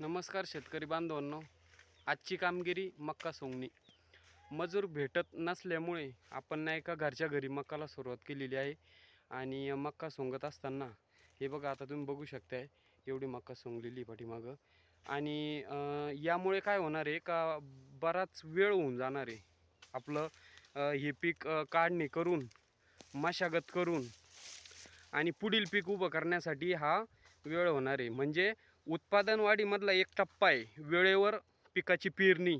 नमस्कार शेतकरी बांधवांनो. आजची कामगिरी मक्का सोंगणी. मजूर भेटत नसल्यामुळे आपण नाही का घरच्या घरी मक्काला सुरुवात केलेली आहे. आणि मक्का सोंगत असताना हे बघा आता तुम्ही बघू शकताय एवढी मक्का सोंगलेली पाठीमागं. आणि यामुळे काय होणार आहे का बराच वेळ होऊन जाणार आहे. आपलं हे पीक काढणी करून मशागत करून आणि पुढील पीक उभं करण्यासाठी हा वेळ होणार आहे. म्हणजे उत्पादन वाढीमधला एक टप्पा आहे. वेळेवर पिकाची पेरणी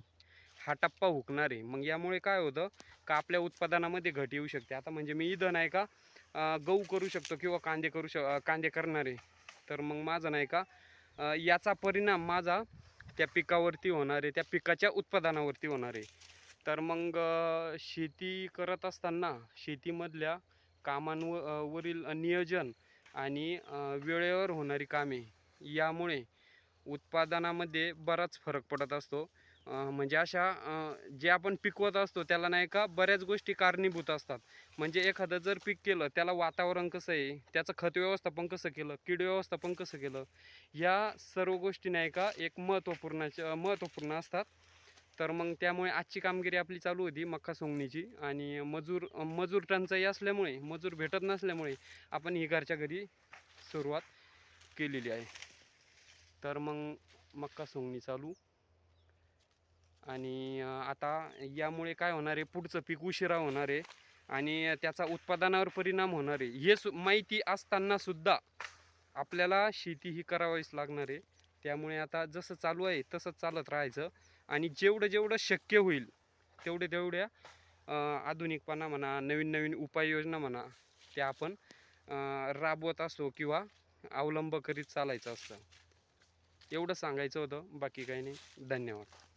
हा टप्पा हुकणार आहे. मग यामुळे काय होतं का आपल्या उत्पादनामध्ये घट येऊ शकते. आता म्हणजे मी इथं नाही का गहू करू शकतो किंवा कांदे करू शक कांदे करणार आहे. तर मग माझं नाही का याचा परिणाम माझा त्या पिकावरती होणार आहे. त्या पिकाच्या उत्पादनावरती होणार आहे. तर मग शेती करत असताना शेतीमधल्या कामांवर वरील नियोजन आणि वेळेवर होणारी कामे यामुळे उत्पादनामध्ये बराच फरक पडत असतो. म्हणजे अशा जे आपण पिकवत असतो त्याला नाही का बऱ्याच गोष्टी कारणीभूत असतात. म्हणजे एखादं जर पीक केलं त्याला वातावरण कसं आहे त्याचं खत व्यवस्थापन कसं केलं कीड व्यवस्थापन कसं केलं या सर्व गोष्टी नाही का एक महत्त्वपूर्ण महत्त्वपूर्ण असतात. तर मग त्यामुळे आजची कामगिरी आपली चालू होती मक्का सोंगणीची. आणि मजूर मजूर टंचाई असल्यामुळे मजूर भेटत नसल्यामुळे आपण ही घरच्या घरी सुरुवात केलेली आहे. तर मग मक्का सोंगणी चालू. आणि आता यामुळे काय होणार आहे पुढचं पीक उशिरा होणार आहे आणि त्याचा उत्पादनावर परिणाम होणार आहे. हे सु माहिती असतानासुद्धा आपल्याला शेती ही करावीच लागणार आहे. त्यामुळे आता जसं चालू आहे तसंच चालत राहायचं. आणि जेवढं जेवढं शक्य होईल तेवढे तेवढ्या आधुनिकपणा म्हणा नवीन नवीन उपाययोजना म्हणा त्या आपण राबवत असतो किंवा अवलंब करीत चालायचं असतं. एवढं सांगायचं होतं. बाकी काही नाही. धन्यवाद.